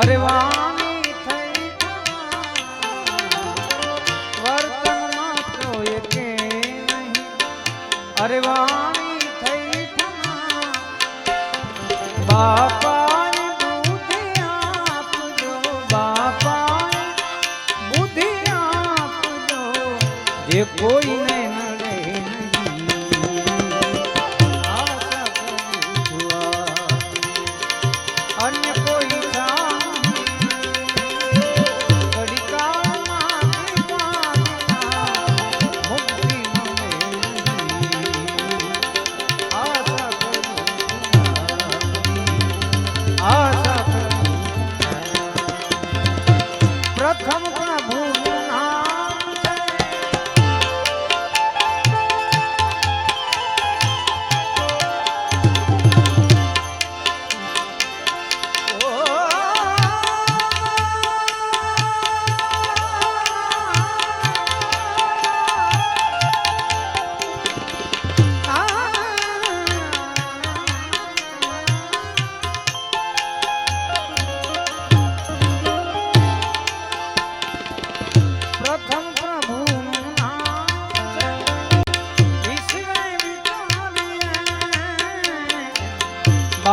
અરે વાણી થઈ વર્તનમાં તો એકે નહીં અરે વાણી થઈ બાપાની બુદ્ધિ આપજો બાપાની બુદ્ધિ આપજો જે કોઈને પ્રથમ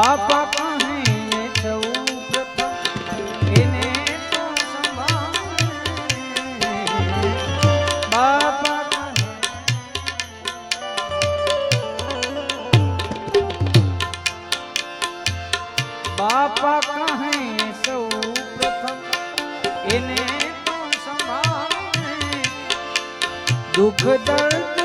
બાપા કહે સૌ પ્રથમ એને તો સંભાળે. બાપા બાપા કહે સૌ પ્રથમ એને તો સંભાળે. દુઃખ દર્દ